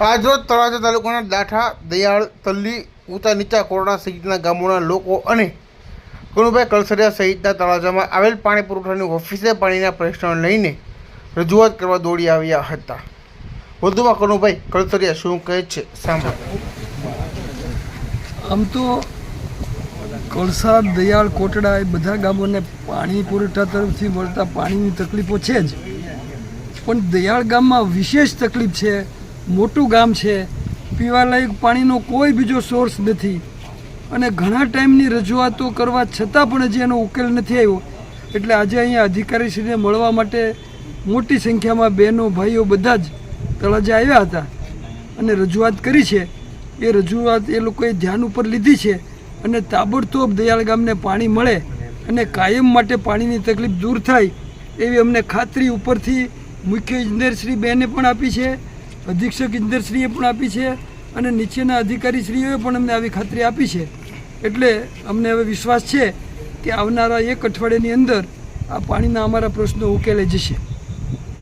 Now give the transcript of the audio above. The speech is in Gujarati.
આજરોજ તળાજા તાલુકાના દાઠા, દયાળ, તલ્લી, ઉતા નીચા કોરડા સહિતના ગામોના લોકો અને કનુભાઈ કલસરિયા સહિતના તળાજામાં આવેલ પાણી પુરવઠાની ઓફિસે પાણીના પ્રશ્નો લઈને રજૂઆત કરવા દોડી આવ્યા હતા. વધુમાં કનુભાઈ કલસરિયા શું કહે છે, સાંભળો. આમ તો કળસા, દયાળ, કોટડા એ બધા ગામોને પાણી પુરવઠા તરફથી મળતા પાણીની તકલીફો છે જ. પણ દયાળ ગામમાં વિશેષ તકલીફ છે મોટું ગામ છે. પીવાલાયક પાણીનો કોઈ બીજો સોર્સ નથી. અને ઘણા ટાઈમની રજૂઆતો કરવા છતાં પણ હજી એનો ઉકેલ નથી આવ્યો. એટલે આજે અહીંયા અધિકારીશ્રીને મળવા માટે મોટી સંખ્યામાં બહેનો, ભાઈઓ બધા જ તળાજે આવ્યા હતા. અને રજૂઆત કરી છે. એ રજૂઆત એ લોકોએ ધ્યાન ઉપર લીધી છે. અને તાબડતોબ દયાળ ગામને પાણી મળે અને કાયમ માટે પાણીની તકલીફ દૂર થાય એવી અમને ખાતરી ઉપરથી મુખ્ય ઇજનેરશ્રી બેને પણ આપી છે. અધિક્ષક ઇજનેરશ્રીએ પણ આપી છે અને નીચેના અધિકારીશ્રીઓએ પણ અમને આવી ખાતરી આપી છે. એટલે અમને હવે વિશ્વાસ છે કે આવનારા એક અઠવાડિયાની અંદર આ પાણીના અમારા પ્રશ્નો ઉકેલાઈ જશે.